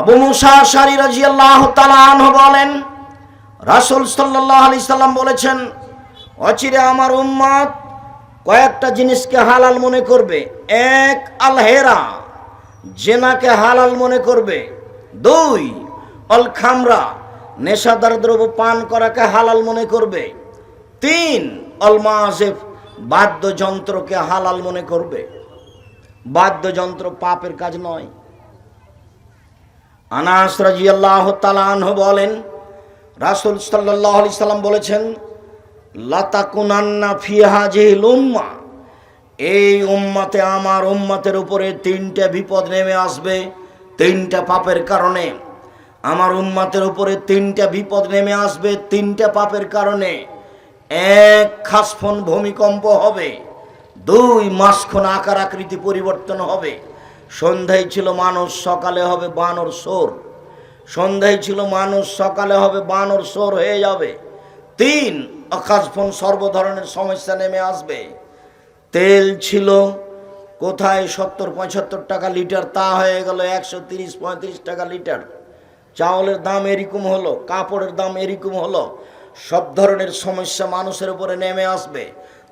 আবু মুসা শারি রাজি আল্লাহ বলেন, রাসুল সাল্লাহ আলি সাল্লাম বলেছেন, অচিরে আমার উম্মত কয়েকটা জিনিসকে হালাল মনে করবে। এক, আলহেরা, জেনাকে হালাল মনে করবে। দুই অল খামরা নেশাদার দ্রব্য পান করাকে হালাল মনে করবে। তিন অল মাসেফ বাদ্যযন্ত্রকে হালাল মনে করবে। বাদ্যযন্ত্র পাপের কাজ নয়। আনাস রাজিয়াল্লাহ তালাহ বলেন, রাসুল সাল্লাহ আলি সাল্লাম বলেছেন, লাতাকুনান্না ফিহা জেহিল উম্মা। এই উম্মাতে আমার উম্মাতের উপরে তিনটে বিপদ নেমে আসবে, তিনটা পাপের কারণে। আমার উম্মাতের উপরে তিনটা বিপদ নেমে আসবে, তিনটা পাপের কারণে। এক খাসফন ভূমিকম্প হবে, দুই মাসক্ষণ আকার আকৃতি পরিবর্তন হবে। সন্ধ্যায় ছিল মানুষ, সকালে হবে বানর সোর। সন্ধ্যায় ছিল মানুষ, সকালে হবে বানর সোর হয়ে যাবে। তিন আকাশফোন সর্ব ধরনের সমস্যা নেমে আসবে। তেল ছিল, কোথায় সত্তর পঁচাত্তর টাকা লিটার, তা হয়ে গেল একশো তিরিশ, পঁয়ত্রিশ টাকা লিটার। চাউলের দাম এরকম হলো, কাপড়ের দাম এরকম হলো, সব ধরনের সমস্যা মানুষের উপরে নেমে আসবে।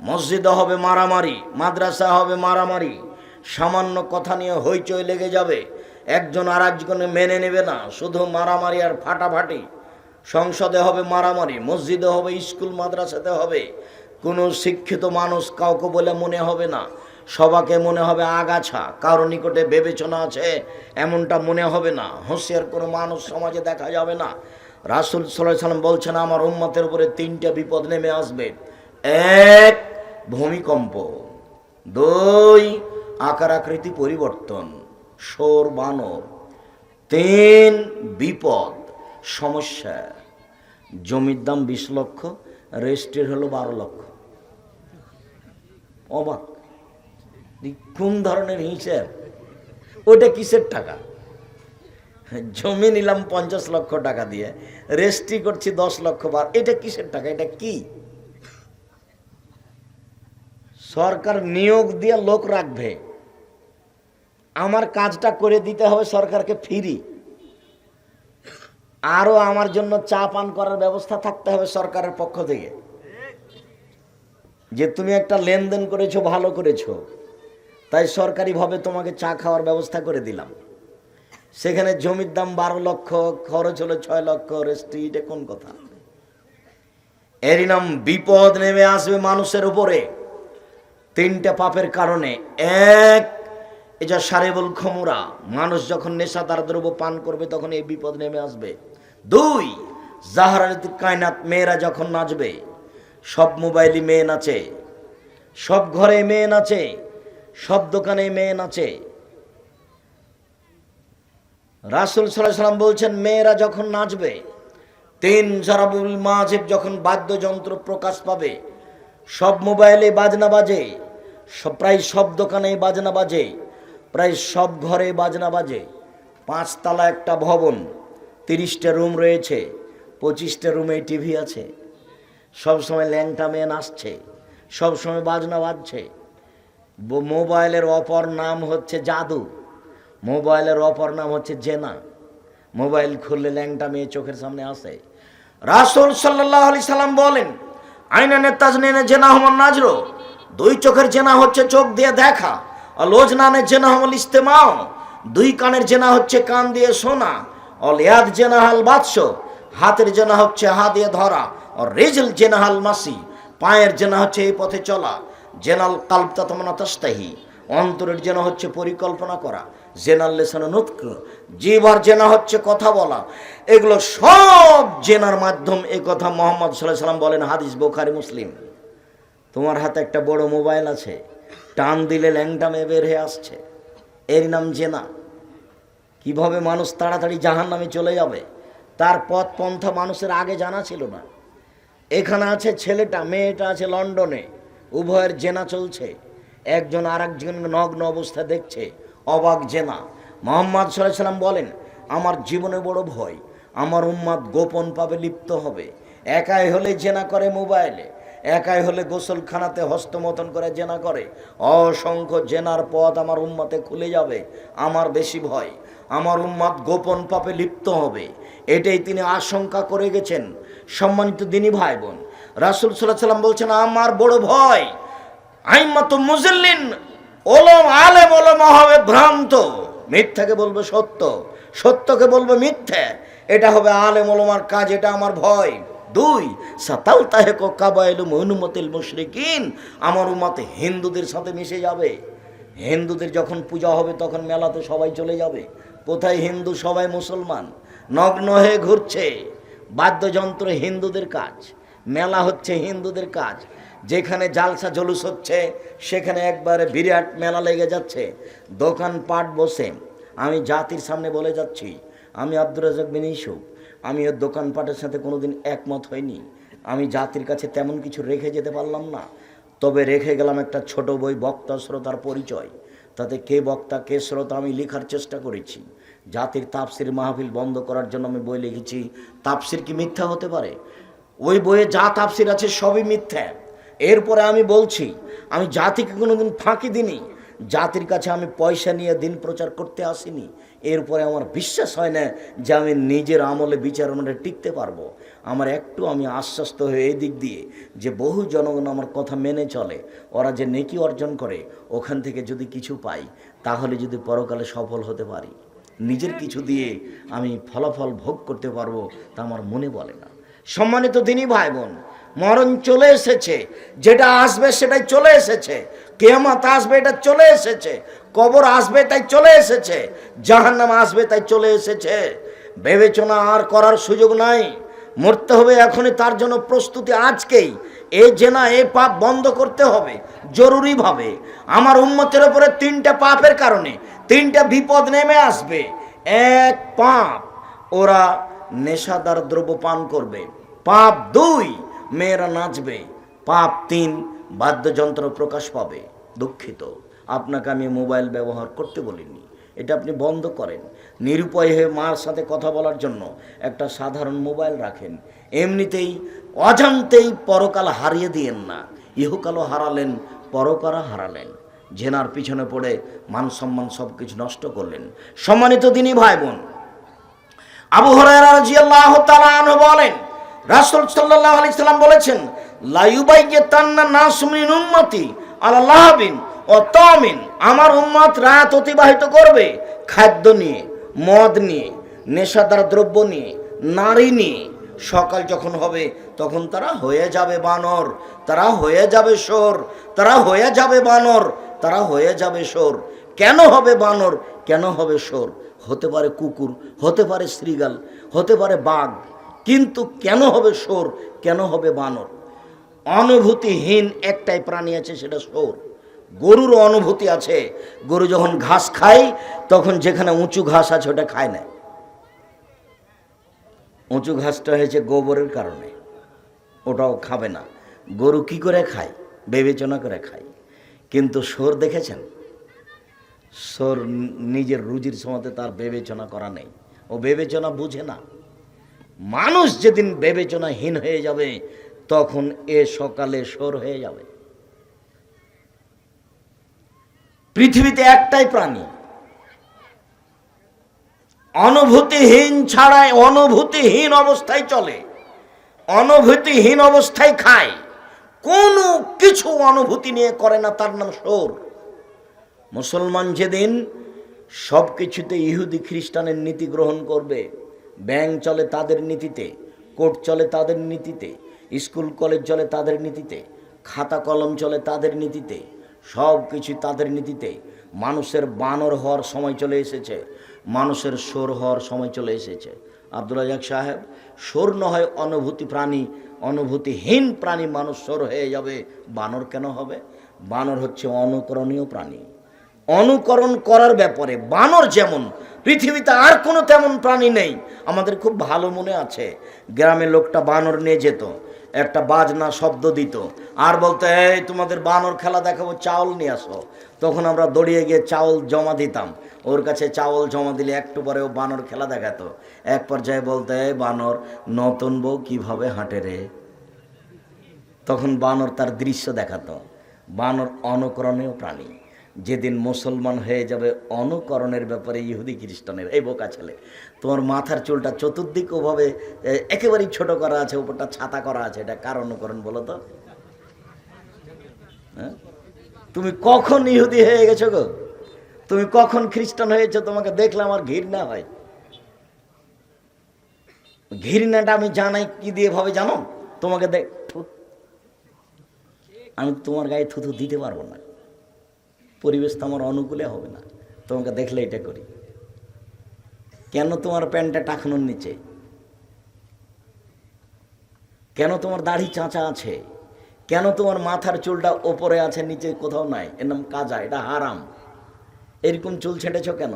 মসজিদে হবে মারামারি মাদ্রাসা হবে মারামারি। সামান্য কথা নিয়ে হইচই লেগে যাবে। একজন আর একজনে মেনে নেবে না। শুধু মারামারি আর ফাটাফাটি। সংসদে হবে মারামারি, মসজিদে হবে, স্কুল, মাদ্রাসাতে হবে। কোনো শিক্ষিত মানুষ কাউকে বলে মনে হবে না। সবাকে মনে হবে আগাছা। কারও নিকটে বিবেচনা আছে, এমনটা মনে হবে না। হুঁশিয়ার কোনো মানুষ সমাজে দেখা যাবে না। রাসুল সাল্লাহ সাল্লাম বলছেন, আমার উম্মতের উপরে তিনটা বিপদ নেমে আসবে। এক, ভূমিকম্প। দুই আকার আকৃতি পরিবর্তন, সোর বানর, তিন বিপদ, সমস্যা। জমির দাম বিশ লক্ষ, রেজিস্ট্রির হলো বারো লক্ষ। অবাক। কোন ধরনের হিসেব। ওইটা কিসের টাকা? জমি নিলাম পঞ্চাশ লক্ষ টাকা দিয়ে, রেজিস্ট্রি করছি দশ লক্ষ বার। এটা কিসের টাকা? এটা কি? সরকার নিয়োগ দিয়ে লোক রাখবে। আমার কাজটা করে দিতে হবে সরকারকে ফ্রি। আরও আমার জন্য চা পান করার ব্যবস্থা থাকতে হবে সরকারের পক্ষ থেকে। যে তুমি একটা লেনদেন করেছ, ভালো করেছ। তাই সরকারিভাবে তোমাকে চা খাওয়ার ব্যবস্থা করে দিলাম। সেখানে জমির দাম বারো লক্ষ, খরচ হলো ছয় লক্ষ রেস্ট্রি এটা কোন কথা? এরই নাম, বিপদ নেমে আসবে মানুষের উপরে। তিনটা পাপের কারণে এক এটা সারেবুল খমুরা, মানুষ যখন নেশাদার দ্রব্য পান করবে, তখন এই বিপদ নেমে আসবে। দুই জাহারাত কায়নাত মেয়েরা যখন নাচবে, সব মোবাইলই মেয়ে নাচে, সব ঘরে মেয়ে নাচে, সব দোকানে মেয়ে নাচে। রাসুল সাল্লাহ সাল্লাম বলছেন, মেয়েরা যখন নাচবে, তিন জারাবুল মাঝেব যখন বাদ্যযন্ত্র প্রকাশ পাবে, সব মোবাইলে বাজনা বাজে, সব- প্রায় সব দোকানে বাজনা বাজে প্রায় সব ঘরে বাজনা বাজে। পাঁচতলা একটা ভবন, তিরিশটা রুম রয়েছে, পঁচিশটা রুমে টিভি আছে। সব সময় ল্যাংটা মেয়ে নাচছে সব সময় বাজনা বাজছে। মোবাইলের অপর নাম হচ্ছে জাদু, মোবাইলের অপর নাম হচ্ছে জেনা। মোবাইল খুললে ল্যাংটা মেয়ে চোখের সামনে আসে। রাসুল সাল্লাহ আলি সাল্লাম বলেন, আইনা নেতাজ নেনে জেনা হমান নাজরো, দুই চোখের জেনা হচ্ছে চোখ দিয়ে দেখা আর লোজ নানে জেনা হমল ইস্তেমাও দুই কানের জেনা হচ্ছে কান দিয়ে শোনা অল ইয়াদ জেনা হাল বাদশ হাতের জেনা হচ্ছে হা দিয়ে ধরা আর রেজল জেনা হাল মাসি, পায়ের জেনা হচ্ছে এই পথে চলা জেনাল কাল্পতা তমনা তস্তাহি অন্তরের জেনা হচ্ছে পরিকল্পনা করা জেনাল লেসানো নুৎক জিভার জেনা হচ্ছে কথা বলা, এগুলো সব জেনার মাধ্যম এ কথা মোহাম্মদ সাল্লাহ সাল্লাম বলেন, হাদিস বোখারি, মুসলিম। তোমার হাতে একটা বড় মোবাইল আছে টান দিলে ল্যাংটা মেয়ে বের হয়ে আসছে। এর নাম জেনা। কীভাবে মানুষ তাড়াতাড়ি জাহান নামে চলে যাবে? তার পথ পন্থা মানুষের আগে জানা ছিল না। এখানে আছে ছেলেটা, মেয়েটা আছে লন্ডনে। উভয়ের জেনা চলছে। একজন আর নগ্ন অবস্থা দেখছে। অবাক জেনা। মোহাম্মদ সাল্লাম বলেন, আমার জীবনে বড় ভয়। আমার উম্মাদ গোপন পাবে লিপ্ত হবে। একাই হলে জেনা করে মোবাইলে। একাই হলে গোসলখানাতে হস্তমতন করে জেনা করে। অসংখ্য জেনার পথ আমার উম্মাতে খুলে যাবে, আমার বেশি ভয়। আমার উম্মাদ গোপন পাপে লিপ্ত হবে। এটাই তিনি আশঙ্কা করে গেছেন সম্মানিত দিনী ভাই বোন রাসুল সাল্লাহ সাল্লাম বলছেন, আমার বড় ভয়। আইমাত মুজল্লিন, ওলম, আলেম, ওলম হবে ভ্রান্ত। মিথ্যাকে বলবে সত্য, সত্যকে বলবে মিথ্যে। এটা হবে আলেম, ওলমার কাজ, এটা আমার ভয়। দুই, সাতাল তাহেক কাবাইল মনুমতিল মুশরিকিন। আমার উমাতে হিন্দুদের সাথে মিশে যাবে। হিন্দুদের যখন পূজা হবে, তখন মেলাতে সবাই চলে যাবে। কোথায় হিন্দু? সবাই মুসলমান। নগ্ন হয়ে ঘুরছে। বাদ্যযন্ত্র হিন্দুদের কাজ। মেলা হচ্ছে হিন্দুদের কাজ। যেখানে জালসা জলুস হচ্ছে, সেখানে একবারে বিরাট মেলা লেগে যাচ্ছে। দোকানপাট বসে। আমি জাতির সামনে বলে যাচ্ছি, আমি আব্দুর রাজাক বিন ইসুফ আমি ওর দোকানপাটের সাথে কোনোদিন একমত হইনি। আমি জাতির কাছে তেমন কিছু রেখে যেতে পারলাম না। তবে রেখে গেলাম একটা ছোট বই বক্তা শ্রোতার পরিচয়। তাতে কে বক্তা, কে শ্রোতা আমি লেখার চেষ্টা করেছি। জাতির তাপসির মাহফিল বন্ধ করার জন্য আমি বই লিখেছি। তাপসির কি মিথ্যা হতে পারে? ওই বইয়ে যা তাপসির আছে সবই মিথ্যা। এরপরে আমি বলছি, আমি জাতিকে কোনোদিন ফাঁকি দিইনি। জাতির কাছে আমি পয়সা নিয়ে দিন প্রচার করতে আসিনি। এরপরে আমার বিশ্বাস হয় না যে আমি নিজের আমলে বিচার মানে টিকতে পারব। আমার একটু আমি আশ্বস্ত হয়ে এই দিক দিয়ে যে বহু জনগণ আমার কথা মেনে চলে, ওরা যে নেকি অর্জন করে, ওখান থেকে যদি কিছু পাই, তাহলে যদি পরকালে সফল হতে পারি। নিজের কিছু দিয়ে আমি ফলাফল ভোগ করতে পারব তা আমার মনে বলে না। সম্মানিত দিনই ভাই বোন মরণ চলে এসেছে, যেটা আসবে সেটাই চলে এসেছে, কেয়ামাত আসবে এটা চলে এসেছে। কবর আসবে তাই চলে এসেছে, জাহান্নাম আসবে তাই চলে এসেছে। বিবেচনা আর করার সুযোগ নাই, মরতে হবে এখনই, তার জন্য প্রস্তুতি আজকেই। এ জেনা, এ পাপ বন্ধ করতে হবে জরুরিভাবে আমার উন্মতের ওপরে তিনটা পাপের কারণে, তিনটা বিপদ নেমে আসবে। এক পাপ, ওরা নেশাদার দ্রব্য পান করবে। পাপ দুই, মেয়েরা নাচবে। পাপ তিন, বাদ্যযন্ত্র প্রকাশ পাবে, দুঃখিত। আপনাকে আমি মোবাইল ব্যবহার করতে বলিনি। এটা আপনি বন্ধ করেন। নিরুপায় হয়ে মার সাথে কথা বলার জন্য একটা সাধারণ মোবাইল রাখেন। এমনিতেই অজান্তেই পরকাল হারিয়ে দিয়েন না। ইহকালও হারালেন পরকারা হারালেন। জেনার পিছনে পড়ে মান সম্মান সব কিছু নষ্ট করলেন। সম্মানিত দিনই ভাই বোন আবু বলেন, রাসূল সাল্লাল্লাহু আলাইহি সাল্লাম বলেছেন, লা ইউবাইয়াতান্না নাস মিন উম্মতি আলা লাহাবিন। ও তামিন আমার উম্মত রাত অতিবাহিত করবে, খাদ্য নিয়ে, মদ নিয়ে, নেশাদার দ্রব্য নিয়ে, নারী নিয়ে। সকাল যখন হবে, তখন তারা হয়ে যাবে বানর, তারা হয়ে যাবে সোর তারা হয়ে যাবে বানর, তারা হয়ে যাবে সোর কেন হবে বানর, কেন হবে সোর হতে পারে কুকুর, হতে পারে শ্রীগাল, হতে পারে বাঘ, কিন্তু কেন হবে সোর কেন হবে বানর? অনুভূতিহীন একটাই প্রাণী আছে, সেটা সোর গরুর অনুভূতি আছে। গরু যখন ঘাস খায়, তখন যেখানে উঁচু ঘাস আছে, ওটা খায় না। উঁচু ঘাসটা হয়েছে গোবরের কারণে। ওটাও খাবে না। গরু কি করে খায়? বিবেচনা করে খায়। কিন্তু সোর দেখেছেন? সোর নিজের রুজির সময় তার বিবেচনা করা নেই। ও বিবেচনা বুঝে না। মানুষ যেদিন বিবেচনাহীন হয়ে যাবে, তখন এ সকালে সোর হয়ে যাবে। পৃথিবীতে একটাই প্রাণী। অনুভূতিহীন ছাড়াই অনুভূতিহীন অবস্থায় চলে, অনুভূতিহীন অবস্থায় খায়। কোনো কিছু অনুভূতি নিয়ে করে না, তার নাম সোর মুসলমান যেদিন সব কিছুতে ইহুদি খ্রিস্টানের নীতি গ্রহণ করবে, ব্যাংক চলে তাদের নীতিতে, কোর্ট চলে তাদের নীতিতে, স্কুল কলেজ চলে তাদের নীতিতে, খাতা কলম চলে তাদের নীতিতে সব কিছু তাদের নীতিতে। মানুষের বানর হওয়ার সময় চলে এসেছে। মানুষের সোর হওয়ার সময় চলে এসেছে। আব্দুল রাজাক সাহেব সোর হয় অনুভূতি প্রাণী, অনুভূতিহীন প্রাণী মানুষ সোর হয়ে যাবে, বানর কেন হবে? বানর হচ্ছে অনুকরণীয় প্রাণী। অনুকরণ করার ব্যাপারে বানর যেমন, পৃথিবীতে আর কোনো তেমন প্রাণী নেই। আমাদের খুব ভালো মনে আছে, গ্রামের লোকটা বানর নিয়ে যেত। একটা বাজনা শব্দ দিত। আর বলতো, এই, তোমাদের বানর খেলা দেখাবো, চাউল নিয়ে আসো। তখন আমরা দড়িয়ে গিয়ে চাউল জমা দিতাম। ওর কাছে চাউল জমা দিলে একটু পরে ও বানর খেলা দেখাতো। এক পর্যায়ে বলতে, এই, বানর, নতুন বউ কীভাবে হাঁটে রে? তখন বানর তার দৃশ্য দেখাতো। বানর অনুকরণীয় প্রাণী। যেদিন মুসলমান হয়ে যাবে অনুকরণের ব্যাপারে ইহুদি খ্রিস্টানের, এই বোকা ছেলে। তোমার মাথার চুলটা চতুর্দিক ওভাবে একেবারেই ছোট করা আছে, উপরটা ছাতা করা আছে, এটা কার অনুকরণ বলো তো? হ্যাঁ? তুমি কখন ইহুদি হয়ে গেছো গো? তুমি কখন খ্রিস্টান হয়েছো? তোমাকে দেখলে আমার ঘৃণা হয়। ঘৃণাটা আমি জানাই কি দিয়ে ভাবে জানো? তোমাকে দেখ আমি তোমার গায়ে থুথু দিতে পারব না। পরিবেশ তো আমার অনুকূলে হবে না। তোমাকে দেখলে এটা করি। কেন তোমার প্যান্টটা টাকানোর নিচে? কেন তোমার দাড়ি চাঁচা আছে? কেন তোমার মাথার চুলটা ওপরে আছে, নিচে কোথাও নাই? এর নাম কাজা, এটা হারাম। এরকম চুল ছেঁটেছ কেন?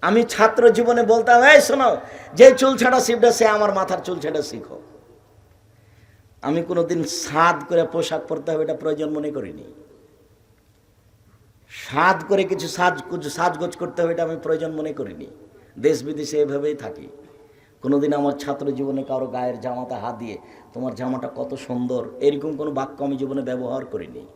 আমি ছাত্র জীবনে বলতাম, এই শোনো, যে চুল ছাড়া শিখবে, সে আমার মাথার চুল ছেঁটা শিখো। আমি কোনোদিন সাদ করে পোশাক পরতে হবে এটা প্রয়োজন মনে করিনি। সাদ করে কিছু সাজ কিছু সাজগোজ করতে হবে, এটা আমি প্রয়োজন মনে করিনি। দেশ বিদেশে এভাবেই থাকি। কোনোদিন আমার ছাত্র জীবনে কারও গায়ের জামাতে হাত দিয়ে, তোমার জামাটা কত সুন্দর। এরকম কোনো বাক্য আমি জীবনে ব্যবহার করিনি।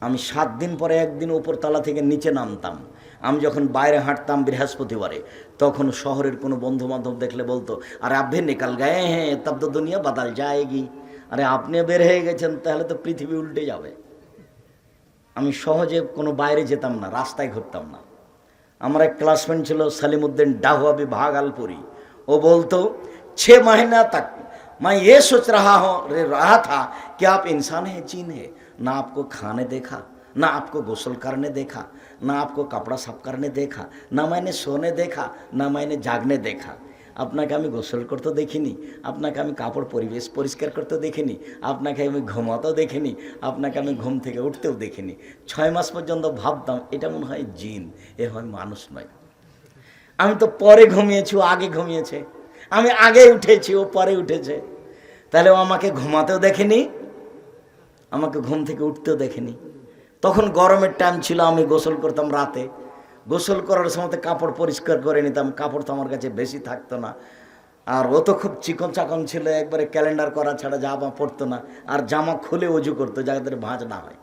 আমি সাত দিন পরে একদিন উপর তলা থেকে নিচে নামতাম। আমি যখন বাইরে হাঁটতাম বৃহস্পতিবারে, তখন শহরের কোনো বন্ধু বান্ধব দেখলে বলতো, আরে আভে নিকাল গায়ে হ্যাঁ তব তো দুনিয়া বাদাল যায়গি। আরে আপনি বের হয়ে গেছেন, তাহলে তো পৃথিবী উল্টে যাবে। আমি সহজে কোনো বাইরে যেতাম না রাস্তায় ঘুরতাম না আমার এক ক্লাসমেট ছিল সালিমুদ্দিন ডাহুয়াবি ভাগালপুরি ও বলতো छः महीना तक मैं ये सोच रहा हूँ रे- रहा था कि आप इंसान है जीन है ना आपको खाने देखा ना आपको गोसल करने देखा ना आपको कपड़ा साफ करने देखा ना मैंने सोने देखा ना मैंने जागने देखा আপনাকে আমি গোসল করতে দেখিনি, আপনাকে আমি কাপড় পরিবেশ পরিষ্কার করতে দেখিনি, আপনাকে আমি ঘুমাতেও দেখিনি, আপনাকে আমি ঘুম থেকে উঠতেও দেখিনি। ছয় মাস পর্যন্ত ভাবতাম, এটা মনে হয় জিন, এ হয় মানুষ নয়। আমি তো পরে ঘুমিয়েছি, ও আগে ঘুমিয়েছে। আমি আগে উঠেছি, ও পরে উঠেছে। তাহলে ও আমাকে ঘুমাতেও দেখেনি, আমাকে ঘুম থেকে উঠতেও দেখেনি। তখন গরমের টাইম ছিল, আমি গোসল করতাম রাতে। গোসল করার সময় কাপড় পরিষ্কার করে নিতাম, কাপড় তো আমার কাছে বেশি থাকতো না। আর ও তো খুব চিকন চাকন ছিল, একবারে ক্যালেন্ডার করা ছাড়া জামা পরতো না। আর জামা খুলে অজু করতো, যাদের ভাঁজ না হয়।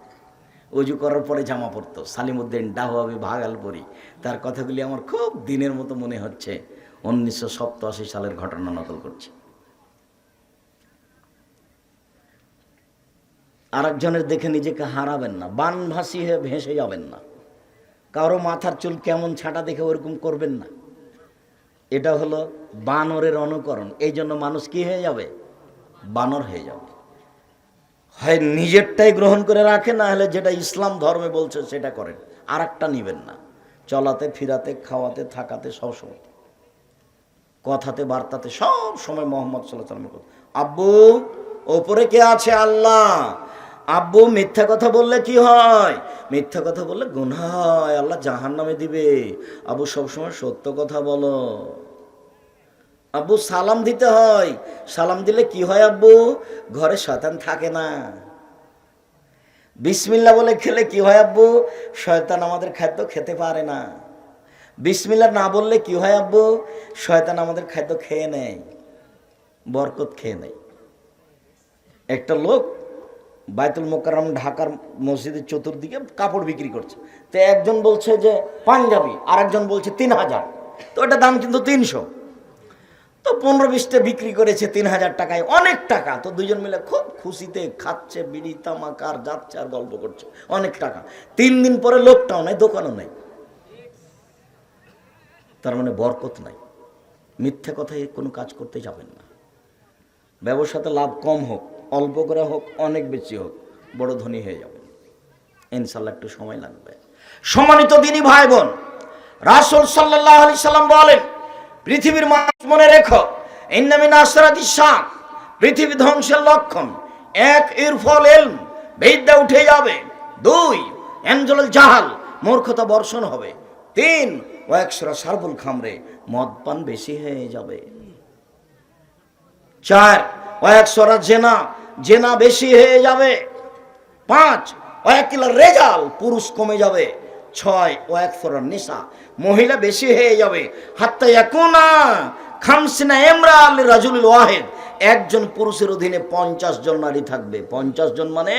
অজু করার পরে জামা পরতো। সালিমুদ্দিন ডাহুয়াবি ভাগালপুরি তার কথাগুলি আমার খুব দিনের মতো মনে হচ্ছে। উনিশশো সালের ঘটনা নকল করছি। আরেকজনের দেখে নিজেকে হারাবেন না। বান ভাসি হয়ে ভেসে যাবেন না। কারও মাথার চুল কেমন ছাটা দেখে ওরকম করবেন না। এটা হলো বানরের অনুকরণ। এই জন্য মানুষ কি হয়ে যাবে? বানর হয়ে যাবে। হয় নিজেরটাই গ্রহণ করে রাখে, না হলে যেটা ইসলাম ধর্মে বলছে সেটা করেন। আর একটা নিবেন না। চলাতে, ফিরাতে, খাওয়াতে, থাকাতে সব সময় কথাতে, বার্তাতে সব সময় মোহাম্মদ সাল্লাহ আব্বু, ওপরে কে আছে আল্লাহ? আব্বু মিথ্যা কথা বললে কি হয়? মিথ্যা কথা বললে গুনাহ হয়, আল্লাহ জাহান নামে দিবে। আব্বু সবসময় সত্য কথা বলো। আব্বু সালাম দিতে হয়। সালাম দিলে কি হয় আব্বু? ঘরে শয়তান থাকে না। বিসমিল্লা বলে খেলে কি হয় আব্বু? শয়তান আমাদের খাদ্য খেতে পারে না। বিসমিল্লা না বললে কি হয় আব্বু? শয়তান আমাদের খাদ্য খেয়ে নেয়, বরকত খেয়ে নেয়। একটা লোক বাইতুল মোকাররম ঢাকার মসজিদের চতুর্দিকে কাপড় বিক্রি করছে। তো একজন বলছে যে পাঞ্জাবি আর একজন বলছে তিন হাজার। তো ওটা দাম কিন্তু তিনশো। তো পনেরো বিশটা বিক্রি করেছে তিন হাজার টাকায়, অনেক টাকা। তো দুজন মিলে খুব খুশিতে খাচ্ছে, বিড়ি তামাক আর যাচ্ছে আর গল্প করছে, অনেক টাকা। তিন দিন পরে লোকটাও নেই, দোকানও নেই। তার মানে বরকত নাই। মিথ্যা কথায় কোনো কাজ করতে যাবেন না। ব্যবসাতে লাভ কম হোক। অল্প করে হোক, অনেক বেশি হোক, বড় ধনী হয়ে যাবেন ইনশাল্লাহ একটু সময় লাগবে। সম্মানিত দিনী ভাই বোন রাসুল সাল্লাহ আলি সাল্লাম বলেন, পৃথিবীর মানুষ মনে রেখো শাক পৃথিবী ধ্বংসের লক্ষণ। এক, ইরফল এলম বিদ্যা উঠে যাবে। দুই, এনজল জাহাল, মূর্খতা বর্ষণ হবে। তিন ও একশোরা সার্বুল খামরে মদ পান বেশি হয়ে যাবে। চার ও একশোরা জেনা জেনা বেশি হয়ে যাবে। পাঁচ ও এক কিলো রেজাল পুরুষ কমে যাবে। ছয় ও এক ফোরার নেশা মহিলা বেশি হয়ে যাবে। হাত্তা একুনা খামসিনা এমরা আল রাজুল ওয়াহেদ। একজন পুরুষের অধীনে পঞ্চাশ জন নারী থাকবে। পঞ্চাশ জন মানে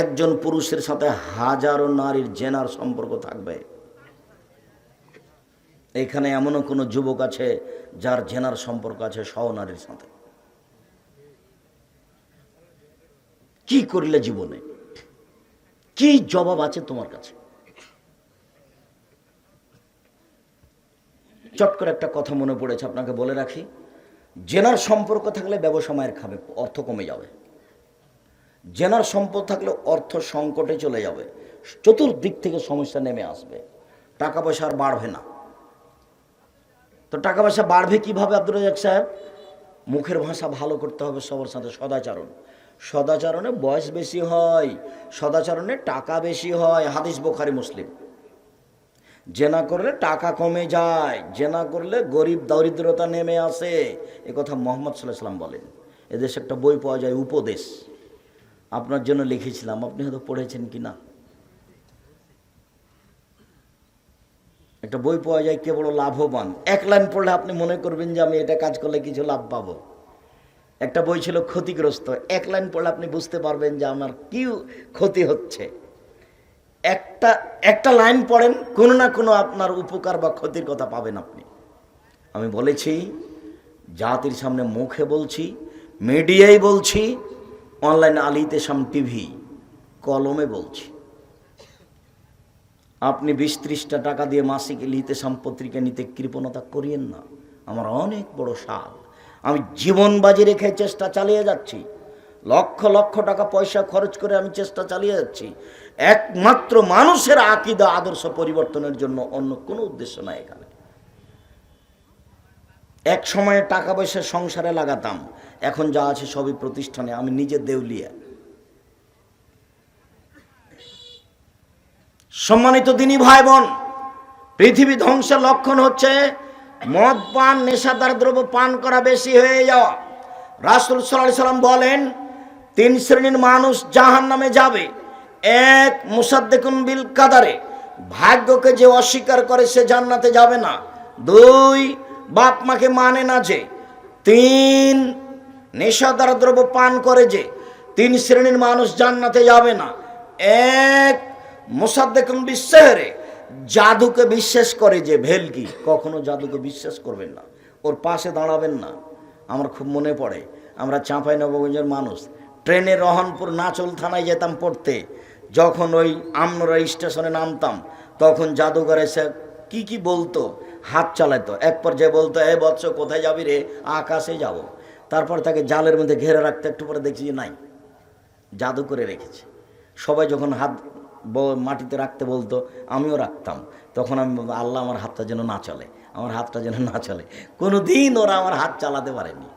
একজন পুরুষের সাথে হাজারো নারীর জেনার সম্পর্ক থাকবে। এখানে এমনও কোনো যুবক আছে যার জেনার সম্পর্ক আছে সহ নারীর সাথে। কি করলে জীবনে? কি জবাব আছে তোমার কাছে? চট করে একটা কথা মনে পড়েছে, আপনাকে বলে রাখি। জেনার সম্পর্ক থাকলে ব্যবসা মায়ের খাবে, অর্থ কমে যাবে। জেনার সম্পদ থাকলে অর্থ সংকটে চলে যাবে। চতুর্দিক থেকে সমস্যা নেমে আসবে। টাকা পয়সা আর বাড়বে না। তো টাকা পয়সা বাড়বে কীভাবে আব্দুল রাজাক সাহেব? মুখের ভাষা ভালো করতে হবে, সবার সাথে সদাচরণ। সদাচরণে বয়স বেশি হয়, সদাচরণে টাকা বেশি হয়, হাদিস বোখারি, মুসলিম। জেনা করলে টাকা কমে যায়, জেনা করলে গরিব দরিদ্রতা নেমে আসে। এ কথা মোহাম্মদ সাল্লাহ সাল্লাম বলেন। এদেশে একটা বই পাওয়া যায়, উপদেশ। আপনার জন্য লিখেছিলাম, আপনি হয়তো পড়েছেন কি না? একটা বই পাওয়া যায় কে বড় লাভবান। এক লাইন পড়লে আপনি মনে করবেন যে আমি এটা কাজ করলে কিছু লাভ পাবো। একটা বই ছিল ক্ষতিগ্রস্ত। এক লাইন পড়লে আপনি বুঝতে পারবেন যে আমার কি ক্ষতি হচ্ছে। একটা একটা লাইন পড়েন, কোনো না কোনো আপনার উপকার বা ক্ষতির কথা পাবেন আপনি। আমি বলেছি, জাতির সামনে মুখে বলছি, মিডিয়ায় বলছি, অনলাইন আলিতে সাম টিভি, কলমে বলছি। আপনি বিশ ত্রিশটা টাকা দিয়ে মাসিক লিতেসাম পত্রিকা নিতে কৃপণতা করিয়েন না। আমার অনেক বড় স্বাদ আমি জীবন বাজি রেখে চেষ্টা চালিয়ে যাচ্ছি। লক্ষ লক্ষ টাকা পয়সা খরচ করে আমি চেষ্টা চালিয়ে যাচ্ছি। একমাত্র মানুষের আকিদা, আদর্শ পরিবর্তনের জন্য অন্য কোনো উদ্দেশ্য নাই এখানে। এক সময়ে টাকা পয়সা সংসারে লাগাতাম। এখন যা আছে সবই প্রতিষ্ঠানে, আমি নিজে দেউলিয়া। সম্মানিত দিনী ভাই বোন, পৃথিবী ধ্বংসের লক্ষণ হচ্ছে মদ পান, নেশাদার দ্রব্য পান করা বেশি হয়ে যাওয়া। রাসুল সাল্লাহ সাল্লাম বলেন, তিন শ্রেণির মানুষ জাহান নামে যাবে। এক, মুসাদ্দেকুন বিল কাদারে। ভাগ্যকে যে অস্বীকার করে সে জান্নাতে যাবে না। দুই, বাপ মাকে মানে না যে। তিন, নেশাদার দ্রব্য পান করে যে। তিন শ্রেণির মানুষ জান্নাতে যাবে না। এক, মোসাদ্দেকুন বিশ্বাসে জাদুকে বিশ্বাস করে যে ভেলকি, কখনো জাদুকে বিশ্বাস করবেন না। ওর পাশে দাঁড়াবেন না। আমার খুব মনে পড়ে, আমরা চাঁপাই নবগঞ্জের মানুষ। ট্রেনে রহনপুর নাচল থানায় যেতাম পড়তে। যখন ওই আমনোরা স্টেশনে নামতাম, তখন জাদুঘর এসে কি কি বলতো, হাত চালাতো এক পর্যায়ে বলতো, এ বৎস, কোথায় যাবি রে? আকাশে যাব। তারপর তাকে জালের মধ্যে ঘেরে রাখতে একটু পরে দেখছি যে নাই। জাদু করে রেখেছে। সবাই যখন হাত মাটিতে রাখতে বলতো, আমিও রাখতাম। তখন আমি আল্লাহ আমার হাতটা যেন না চলে, আমার হাতটা যেন না চলে। কোনো দিন ওরা আমার হাত চালাতে পারেনি।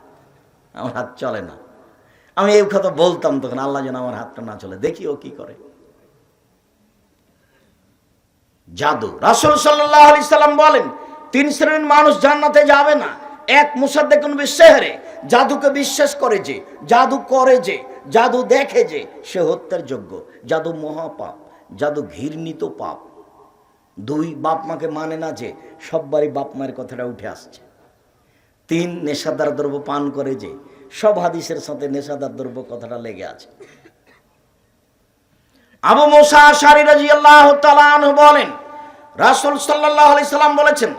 আমার হাত চলে না। আমি এই কথা বলতাম তখন, আল্লাহ যেন আমার হাতটা না চলে। দেখি ও কি করে। জাদু। রাসুল সাল্লাম বলেন, তিন শ্রেণির মানুষ জান্নাতে যাবে না। এক মুসাদ্দেকুন বিশ্বেহারে জাদুকে বিশ্বাস করে যে, জাদু করে যে, জাদু দেখে যে, সে হত্যার যোগ্য। জাদু মহাপাপ। জাদু ঘৃণিত পাপ। দুই, বাপ মাকে মানে না যে সববারই বাপ মায়ের কথাটা উঠে আসছে। তিন, নেশাদার দ্রব্য পান করে যে সব হাদিসের সাথে নেশাদার দ্রব্য কথাটা লেগে আছে। আবু মোসা রাদিয়াল্লাহু তাআলা আনহু বলেন, রাসূল সাল্লাল্লাহু আলাইহি সাল্লাম বলেছেন,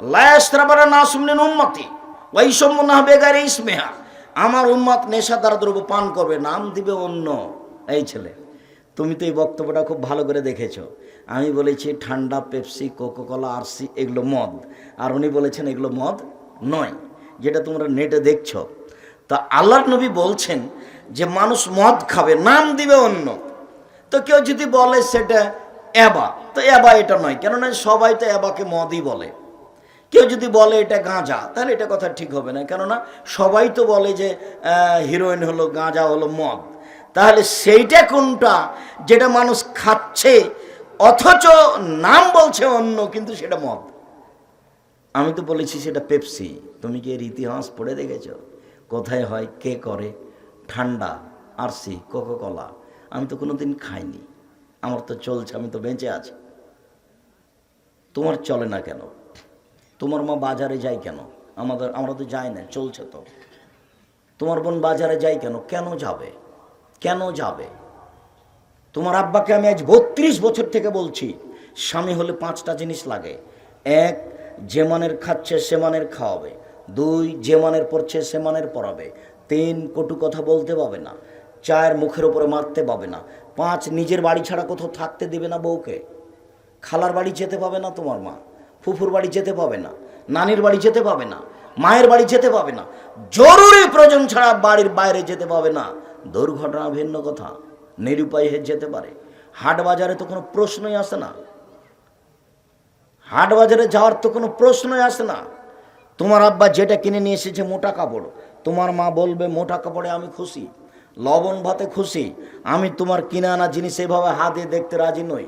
লা ইয়াসরাবারা নাসুম মিন উম্মতি, ওয়া ইসমুনা বেগারে ইসমিহা। আমার উম্মত নেশাদার দ্রব্য পান করবে, নাম দিবে অন্য। এই ছেলে। তুমি তো এই বক্তব্যটা খুব ভালো করে দেখেছ। আমি বলেছি ঠান্ডা, পেপসি, কোকোকলা, আরসি, এগুলো মদ। আর উনি বলেছেন এগুলো মদ নয়, যেটা তোমরা নেটে দেখছ। তা আল্লাহ নবী বলছেন যে মানুষ মদ খাবে, নাম দিবে অন্য। তো কেউ যদি বলে সেটা অ্যাবা তো অ্যাবা এটা নয়, কেননা সবাই তো অ্যাবাকে মদই বলে। কেউ যদি বলে এটা গাঁজা, তাহলে এটা কথা ঠিক হবে না, কেননা সবাই তো বলে যে হিরোইন হলো, গাঁজা হলো মদ। তাহলে সেইটা কোনটা? যেটা মানুষ খাচ্ছে, অথচ নাম বলছে অন্য, কিন্তু সেটা মদ। আমি তো বলেছি সেটা পেপসি। তুমি কি এর ইতিহাস পড়ে দেখেছ? কোথায় হয়, কে করে? ঠান্ডা, আরসি কোকো কলা আমি তো কোনোদিন খাইনি। আমার তো চলছে, আমি তো বেঁচে আছি। তোমার চলে না কেন? তোমার মা বাজারে যায় কেন? আমাদের, আমরা তো যাই না, চলছে তো। তোমার বোন বাজারে যাই কেন? কেন যাবে? কেন যাবে? তোমার আব্বাকে আমি আজ বত্রিশ বছর থেকে বলছি, স্বামী হলে পাঁচটা জিনিস লাগে। এক, যে মানের খাচ্ছে সে মানের খাওয়াবে। দুই, যে মানের পড়ছে সে মানের পড়াবে। তিন, কটু কথা বলতে পাবে না। চায়ের মুখের উপরে মারতে পাবে না। পাঁচ, নিজের বাড়ি ছাড়া কোথাও থাকতে দেবে না বউকে। খালার বাড়ি যেতে পাবে না তোমার মা। ফুফুর বাড়ি যেতে পাবে না। নানির বাড়ি যেতে পাবে না। মায়ের বাড়ি যেতে পাবে না। জরুরি প্রয়োজন ছাড়া বাড়ির বাইরে যেতে পাবে না। দুর্ঘটনা ভিন্ন কথা, নিরুপায় হয়ে যেতে পারে। হাট বাজারে তো কোনো প্রশ্নই আসে না। হাট বাজারে যাওয়ার তো কোনো প্রশ্নই আসে না। তোমার আব্বা যেটা কিনে নিয়ে এসেছে মোটা কাপড়, তোমার মা বলবে, মোটা কাপড়ে আমি খুশি, লবণ ভাতে খুশি, আমি তোমার কিনে আনা জিনিস এভাবে হাতে দেখতে রাজি নই।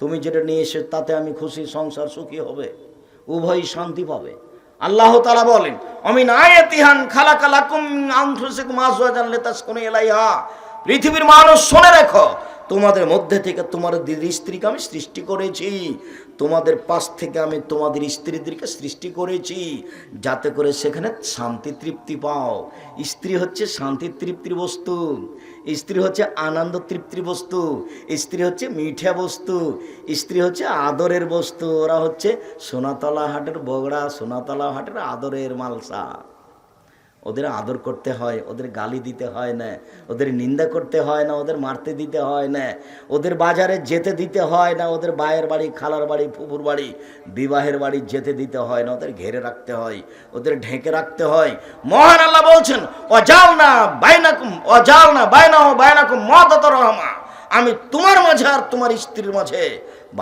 তুমি যেটা নিয়ে এসে তাতে আমি খুশি, সংসার সুখী হবে, উভয়ই শান্তি পাবে। আল্লাহ তালা বলেন, অমিন আয়াতিহান খালা কালা কুম আনফুসিকুম আজওয়াজান লিতাসকুনু ইলাইহা। পৃথিবীর মানুষ শুনে রেখো, তোমাদের মধ্যে থেকে তোমাদের দিদি স্ত্রীকে আমি সৃষ্টি করেছি। তোমাদের পাশ থেকে আমি তোমাদের স্ত্রীদেরকে সৃষ্টি করেছি, যাতে করে সেখানে শান্তি তৃপ্তি পাও। স্ত্রী হচ্ছে শান্তি তৃপ্তির বস্তু। স্ত্রী হচ্ছে আনন্দ তৃপ্তির বস্তু, স্ত্রী হচ্ছে মিঠা বস্তু, স্ত্রী হচ্ছে আদরের বস্তু, ওরা হচ্ছে সোনাতলা হাটের বগড়া, সোনাতলা হাটের আদরের মালসা। ওদের আদর করতে হয়, ওদের গালি দিতে হয় না, ওদের নিন্দা করতে হয় না, ওদের মারতে দিতে হয় না, ওদের বাজারে যেতে দিতে হয় না, ওদের বায়ের বাড়ি, খালার বাড়ি ফুপুর বাড়ি, বিবাহের বাড়ি যেতে দিতে হয় না, ওদের ঘেরে রাখতে হয়, ওদের ঢেকে রাখতে হয়। মহান আল্লাহ বলছেন অজাল না বাইনাকুম অজাল না বাইনা ও বাইনাকুম মদত রহমা। আমি তোমার মাঝে আর তোমার স্ত্রীর মাঝে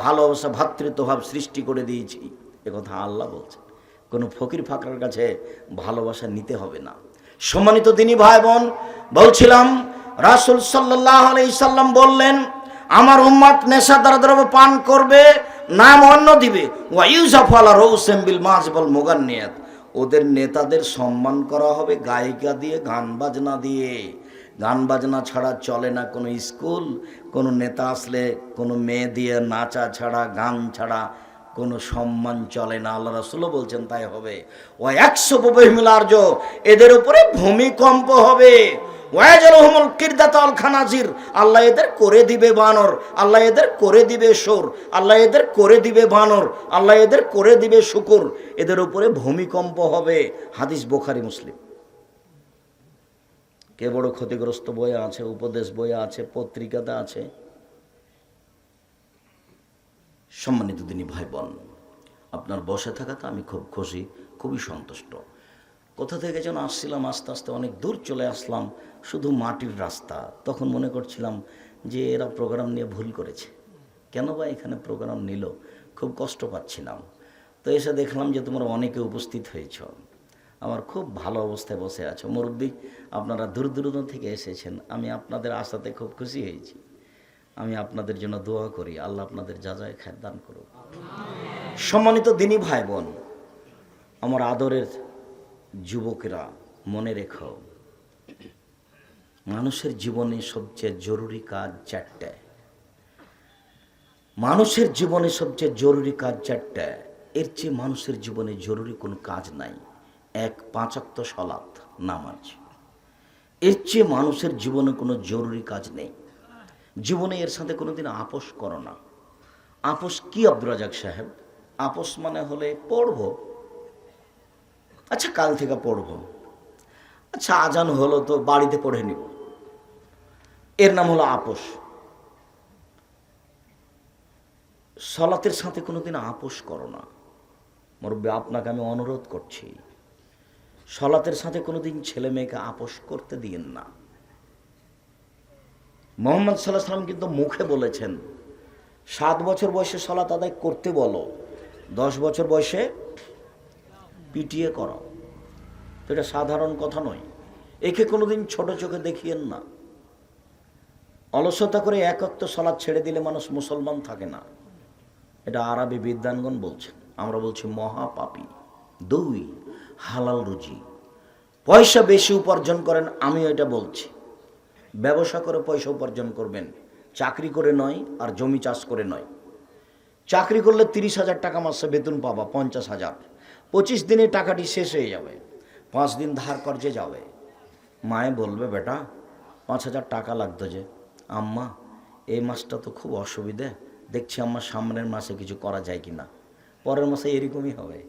ভালোবাসা, ভাতৃত্বভাব সৃষ্টি করে দিয়েছি। একথা আল্লাহ বলছেন। কোনো ফকির ফাকরার কাছে ভালোবাসা নিতে হবে না। সম্মানিত দিনী ভাই বোন বলছিলাম, রাসুল সাল্লাহ সাল্লাম বললেন, আমার উম্মাদ নেশাদার দ্রব্য পান করবে, নাম অন্য দিবে। ওয়াইউজাফালা রৌসেম বিল মাছ বল মোগান্নিয়াত। ওদের নেতাদের সম্মান করা হবে গায়িকা দিয়ে, গান বাজনা দিয়ে। গান বাজনা ছাড়া চলে না কোনো স্কুল, কোনো নেতা আসলে কোনো মেয়ে দিয়ে, নাচা ছাড়া, গান ছাড়া কোনো সম্মান চলে না। আল্লাহ রাসুলও বলছেন তাই হবে। ও একশো মিলার্য এদের উপরে ভূমিকম্প হবে। ওয়াজলহমুল কিরদাতল খানাজির, আল্লাহ এদের করে দিবে বানর, আল্লাহ এদের করে দিবে সোর আল্লাহ এদের করে দিবে বানর, আল্লাহ এদের করে দিবে শুকুর। এদের উপরে ভূমিকম্প হবে। হাদিস বোখারি, মুসলিম। কে বড় ক্ষতিগ্রস্ত বইয়ে আছে, উপদেশ বইয়ে আছে, পত্রিকাতে আছে। সম্মানিত দিনী ভাই বোন আপনার বসে থাকাতে আমি খুব খুশি, খুবই সন্তুষ্ট। কোথা থেকে যেন আসছিলাম, আস্তে আস্তে অনেক দূর চলে আসলাম, শুধু মাটির রাস্তা। তখন মনে করছিলাম যে এরা প্রোগ্রাম নিয়ে ভুল করেছে। কেন বা এখানে প্রোগ্রাম নিল? খুব কষ্ট পাচ্ছিলাম। তো এসে দেখলাম যে তোমরা অনেকে উপস্থিত হয়েছ। আমার খুব ভালো অবস্থায় বসে আছো। মুরব্বী, আপনারা দূর দূরান্ত থেকে এসেছেন। আমি আপনাদের আশাতে খুব খুশি হয়েছি। আমি আপনাদের জন্য দোয়া করি, আল্লাহ আপনাদের যা যায় খায় দান করুক। সম্মানিত দিনী ভাই বোন আমার আদরের যুবকেরা, মনে রেখো, মানুষের জীবনে সবচেয়ে জরুরি কাজ চারটে। মানুষের জীবনে সবচেয়ে জরুরি কাজ চারটে। এর চেয়ে মানুষের জীবনে জরুরি কোনো কাজ নাই। এক পাঁচাত্ত সলাৎ নামাজ। এর চেয়ে মানুষের জীবনে কোনো জরুরি কাজ নেই। জীবনে এর সাথে কোনোদিন আপোষ করো না। আপোষ কি আব্দুর রাজাক সাহেব? আপোষ মানে হলে পড়ব। আচ্ছা কাল থেকে পড়ব। আচ্ছা আজান হলো তো বাড়িতে পড়ে নিব। এর নাম হলো আপোষ। সলাতের সাথে কোনোদিন আপোষ করো না। মুরব্বী, আপনাকে আমি অনুরোধ করছি। সলাতের সাথে কোনোদিন ছেলে মেয়েকে আপোষ করতে দিয়েন না। মোহাম্মদ সাল্লাহ সাল্লাম কিন্তু মুখে বলেছেন, সাত বছর বয়সে সলাত আদায় করতে বলো, দশ বছর বয়সে পিটিয়ে করো। তো এটা সাধারণ কথা নয়। একে কোনোদিন ছোট চোখে দেখিয়েন না। অলসতা করে একত্র সলাদ ছেড়ে দিলে মানুষ মুসলমান থাকে না। এটা আরবি বিদ্যানগণ বলছেন। আমরা বলছি মহাপাপী। দুই, হালাল রুজি। পয়সা বেশি উপার্জন করেন, আমিও এটা বলছি। ব্যবসা করে পয়সা উপার্জন করবেন। চাকরি করে নয় আর জমি চাষ করে নয়। চাকরি করলে তিরিশ হাজার টাকা মাসে বেতন পাবা, পঞ্চাশ হাজার। পঁচিশ দিনে টাকাটি শেষ হয়ে যাবে। পাঁচ দিন ধার কর্জে যাবে। মায়ে বলবে, বেটা, পাঁচ হাজার টাকা লাগতো যে। আম্মা, এই মাসটা তো খুব অসুবিধে। দেখছি আমার সামনের মাসে কিছু করা যায় কি না পরের মাসে এরকমই হবে।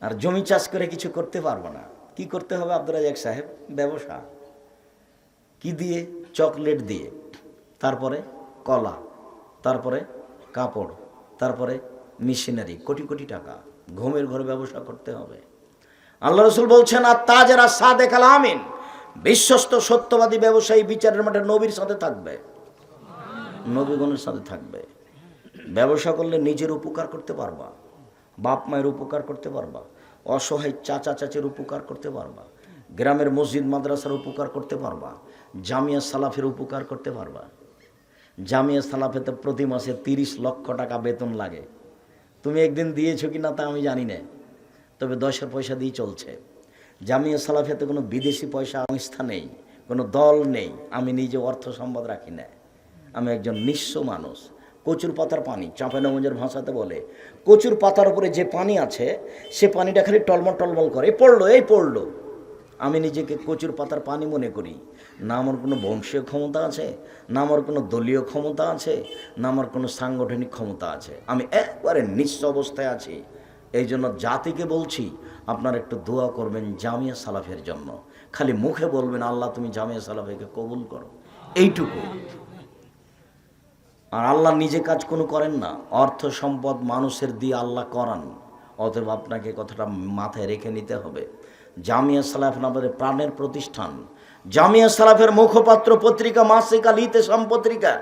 আর জমি চাষ করে কিছু করতে পারব না। কি করতে হবে আব্দুল রাজাক সাহেব? ব্যবসা। কি দিয়ে? চকলেট দিয়ে। তারপরে কলা, তারপরে কাপড়, তারপরে মেশিনারি, কোটি কোটি টাকা। ঘুমের ঘরে ব্যবসা করতে হবে। আল্লাহ রসুল বলছেন, আর তা যারা সাদে আমিন। বিশ্বস্ত সত্যবাদী ব্যবসায়ী বিচারের মাঠে নবীর সাথে থাকবে। নবীগণের সাথে থাকবে। ব্যবসা করলে নিজের উপকার করতে পারবা। বাপ মায়ের উপকার করতে পারবা। অসহায় চাচা চাচির উপকার করতে পারবা। গ্রামের মসজিদ, মাদ্রাসার উপকার করতে পারবা। জামিয়া সালাফের উপকার করতে পারবা। জামিয়া সালাফেতে প্রতি মাসে তিরিশ লক্ষ টাকা বেতন লাগে। তুমি একদিন দিয়েছ কি না তা আমি জানি না। তবে দশের পয়সা দিয়ে চলছে। জামিয়া সালাফিয়াতে কোনো বিদেশি পয়সা সংস্থা নেই, কোনো দল নেই। আমি নিজে অর্থ সম্পদ রাখি না। আমি একজন নিঃস্ব মানুষ। কচুর পাতার পানি চাঁপাইনগঞ্জের ভাষাতে বলে। কচুর পাতার উপরে যে পানি আছে, সে পানিটা খালি টলমল টলমল করে। পড়ল, এই পড়ল। আমি নিজেকে কচুর পাতার পানি মনে করি। না আমার কোনো বংশীয় ক্ষমতা আছে, না আমার কোনো দলীয় ক্ষমতা আছে, না আমার কোনো সাংগঠনিক ক্ষমতা আছে। আমি একবারে নিঃস্ব অবস্থায় আছি। এই জন্য জাতিকে বলছি, আপনারা একটু দোয়া করবেন জামিয়া সালাফের জন্য। খালি মুখে বলবেন, আল্লাহ, তুমি জামিয়া সালাফেকে কবুল করো। এইটুকু। আর আল্লাহ নিজে কাজ কোনো করেন না। অর্থ সম্পদ মানুষের দিয়ে আল্লাহ করান। অতএব আপনাকে কথাটা মাথায় রেখে নিতে হবে। জামিয়া সালাফ আমাদের প্রাণের প্রতিষ্ঠান। জামিয়া সালাফের মুখপাত্র পত্রিকা, মাসিকা, লিতে পত্রিকা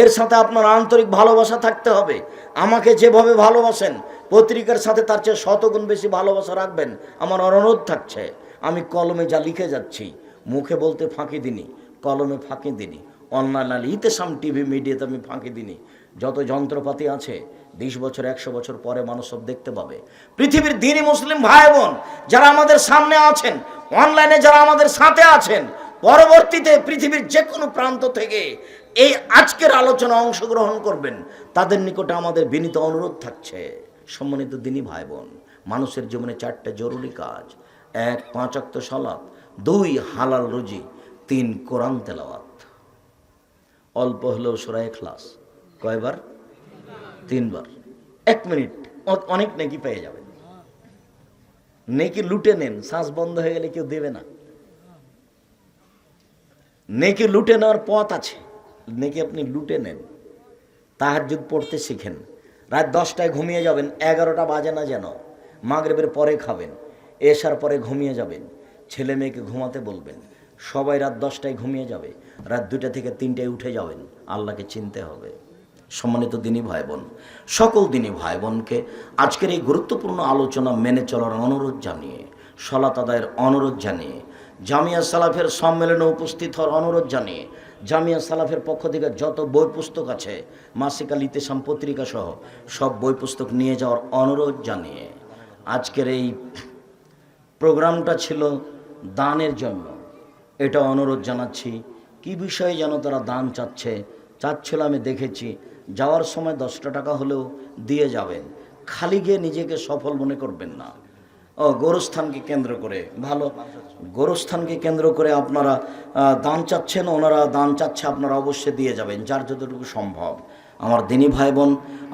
এর সাথে আপনার আন্তরিক ভালোবাসা থাকতে হবে। আমাকে যেভাবে ভালোবাসেন, পত্রিকার সাথে তার চেয়ে শতগুণ বেশি ভালোবাসা রাখবেন, আমার অনুরোধ থাকছে। আমি কলমে যা লিখে যাচ্ছি, মুখে বলতে ফাঁকি দিনি কলমে ফাঁকি দিনি অনলাইন আল ইতেসাম টিভি মিডিয়াতে আমি ফাঁকি দিনি যত যন্ত্রপাতি আছে, বিশ বছর, একশো বছর পরে মানুষ সব দেখতে পাবে। পৃথিবীর দিনই মুসলিম ভাই বোন, যারা আমাদের সামনে আছেন, অনলাইনে যারা আমাদের সাথে আছেন, পরবর্তীতে পৃথিবীর যে কোনো প্রান্ত থেকে এই আজকের আলোচনা অংশগ্রহণ করবেন। তাদের নিকটে আমাদের বিনীত অনুরোধ থাকছে, সম্মানিত দিনই ভাই বোন, মানুষের জীবনে চারটে জরুরি কাজ। এক পাঁচাক্ত সালাত, দুই, হালাল রুজি, তিন, কোরআন তেলাওয়াত। অল্প হলেও সোরায় ক্লাস কয়বার? তিনবার। এক মিনিট। অনেক নেকি পেয়ে যাবেন নেকি লুটে নেন শ্বাস বন্ধ হয়ে গেলে কেউ দেবে না। নেকি লুটে নেওয়ার পথ আছে। নেকি আপনি লুটে নেন। তাহাজ্জুদ পড়তে শিখেন। রাত দশটায় ঘুমিয়ে যাবেন, এগারোটা বাজে না যেন। মাগরেবের পরে খাবেন এসার পরে ঘুমিয়ে যাবেন। ছেলে মেয়েকে ঘুমাতে বলবেন। সবাই রাত দশটায় ঘুমিয়ে যাবে। রাত দুটা থেকে তিনটায় উঠে যাবেন। আল্লাহকে চিনতে হবে। সম্মানিত দিনই ভাই বোন সকল দিনই ভাই বোনকে আজকের এই গুরুত্বপূর্ণ আলোচনা মেনে চলার অনুরোধ জানিয়ে, সলাত আদায়ের অনুরোধ জানিয়ে, জামিয়া সালাফের সম্মেলনে উপস্থিত হওয়ার অনুরোধ জানিয়ে, জামিয়া সালাফের পক্ষ থেকে যত বই পুস্তক আছে, মাসিকা লিতেসাম পত্রিকা সহ সব বই পুস্তক নিয়ে যাওয়ার অনুরোধ জানিয়ে, আজকের এই প্রোগ্রামটা ছিল দানের জন্য। এটা অনুরোধ জানাচ্ছি, কি বিষয়ে যেন তারা দান চাচ্ছে? চাচ্ছিল আমি দেখেছি, যাওয়ার সময় দশটা টাকা হলেও দিয়ে যাবেন। খালি গিয়ে নিজেকে সফল মনে করবেন না। ও, গোরস্থানকে কেন্দ্র করে, ভালো। গোরস্থানকে কেন্দ্র করে আপনারা দান চাচ্ছেন, ওনারা দান চাচ্ছে, আপনারা অবশ্যই দিয়ে যাবেন, যার যতটুকু সম্ভব। আমার দিনী ভাই বোন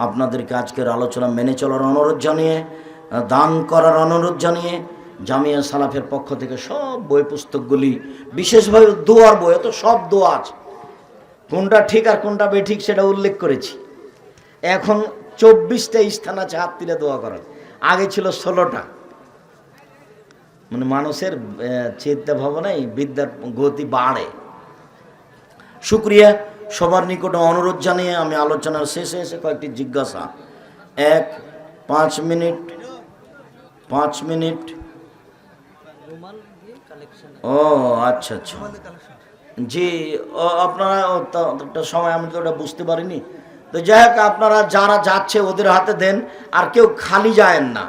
আপনাদেরকে আজকের আলোচনা মেনে চলার অনুরোধ জানিয়ে দান করার অনুরোধ জানিয়ে জামিয়া সালাফের পক্ষ থেকে সব বই পুস্তকগুলি, বিশেষভাবে দোয়ার বই তো সব দোয়া আছে। কোনটা ঠিক আর কোনটা বেঠিক সেটা উল্লেখ করেছি। এখন চব্বিশটা স্থান আছে হাত তুলে দোয়া করার। আগে ছিল ষোলোটা। মানে মানুষের চিন্তা ভাবনায় বিদ্যার গতি বাড়ে। শুক্রিয়া। সবার নিকটে অনুরোধ জানিয়ে আমি আলোচনার শেষে এসে কয়েকটি জিজ্ঞাসা। এক, পাঁচ মিনিট। পাঁচ মিনিট। ও আচ্ছা আচ্ছা। জি আপনারা একটা সময় আমি তো ওটা বুঝতে পারিনি। তো যাই হোক, আপনারা যারা যাচ্ছে ওদের হাতে দেন, আর কেউ খালি যায়েন না।